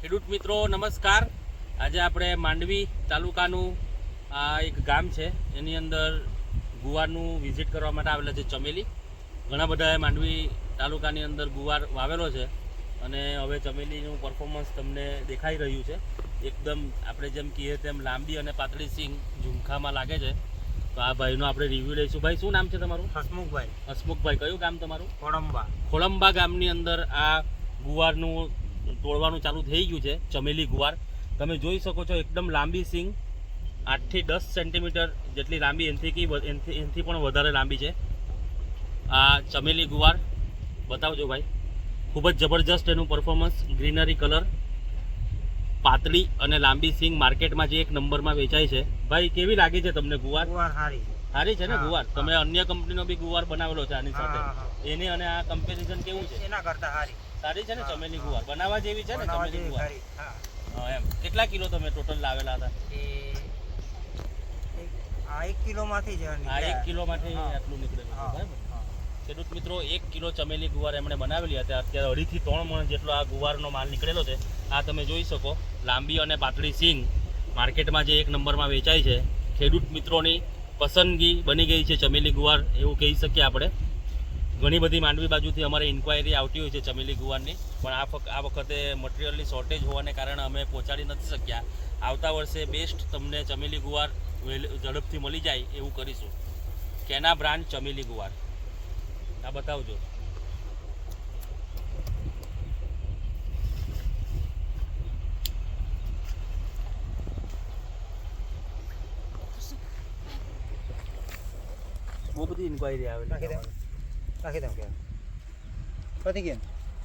ખેડૂત મિત્રો નમસ્કાર. આજે આપણે માંડવી તાલુકાનું આ એક ગામ છે. એની અંદર ગુવારનું વિઝિટ કરવા માટે આવેલા છે ચમેલી. ઘણા બધાએ માંડવી તાલુકાની અંદર ગુવાર વાવેલો છે અને હવે ચમેલીનું પરફોર્મન્સ તમને દેખાઈ રહ્યું છે. એકદમ આપણે જેમ કહીએ તેમ લાંબી અને પાતળી સિંગ ઝુમખામાં લાગે છે. તો આ ભાઈનો આપણે રિવ્યૂ લઈશું. ભાઈ શું નામ છે તમારું? હસમુખભાઈ. હસમુખભાઈ કયું ગામ તમારું? ખોળંબા ખોળંબા ગામની અંદર આ ગુવારનું તોડવાનું ચાલુ થઈ ગયું છે ચમેલી ગુવાર. તમે જોઈ શકો છો એકદમ લાંબી સિંગ આઠથી દસ સેન્ટીમીટર જેટલી લાંબી એનથી એનથી એનથી પણ વધારે લાંબી છે. આ ચમેલી ગુવાર બતાવજો ભાઈ. ખૂબ જ જબરજસ્ત એનું પરફોર્મન્સ ગ્રીનરી કલર પાતળી અને લાંબી સિંગ માર્કેટમાં જે એક નંબરમાં વેચાય છે. ભાઈ કેવી લાગે છે તમને ગુવાર? સારી સારી છે ને ગુવાર? તમે અન્ય કંપનીનો બી ગુવાર બનાવેલો છે આની સાથે. હા. અને આ કમ્પેરિઝન કેવું છે? એના કરતા હારી. સારી છે ને ચમેલી ગુવાર. બનાવવા જેવી છે ને ચમેલી ગુવાર? હા. એમ. કેટલા કિલો તમે ટોટલ લાવેલા હતા? આ એક કિલોમાંથી જ આ એક કિલોમાંથી આટલું નીકળેલું બરાબર? ખેડૂત મિત્રો એક કિલો ચમેલી ગુવાર એમણે બનાવેલી હતી. અત્યારે અઢીથી ત્રણ મણ જેટલો આ ગુવારનો માલ નીકળેલો છે. આ તમે જોઈ શકો લાંબી અને પાતળી સિંગ માર્કેટમાં જે એક નંબરમાં વેચાય છે. ખેડૂત મિત્રોની પસંદગી બની ગઈ છે ચમેલી ગુવાર એવું કહી શકીએ આપણે. ઘણી બધી માંડવી બાજુથી અમારે ઇન્ક્વાયરી આવતી હોય છે ચમેલી ગુવારની. પણ આ આ વખતે મટીરિયલની શોર્ટેજ હોવાને કારણે અમે પહોંચાડી નથી શક્યા. આવતા વર્ષે બેસ્ટ તમને ચમેલી ગુવાર ઝડપથી મળી જાય એવું કરીશું. કેના બ્રાન્ડ ચમેલી ગુવાર? આ બતાવજો. બહુ બધી ઇન્ક્વાયરી આવેલી Bakit ang kaya? Patingin.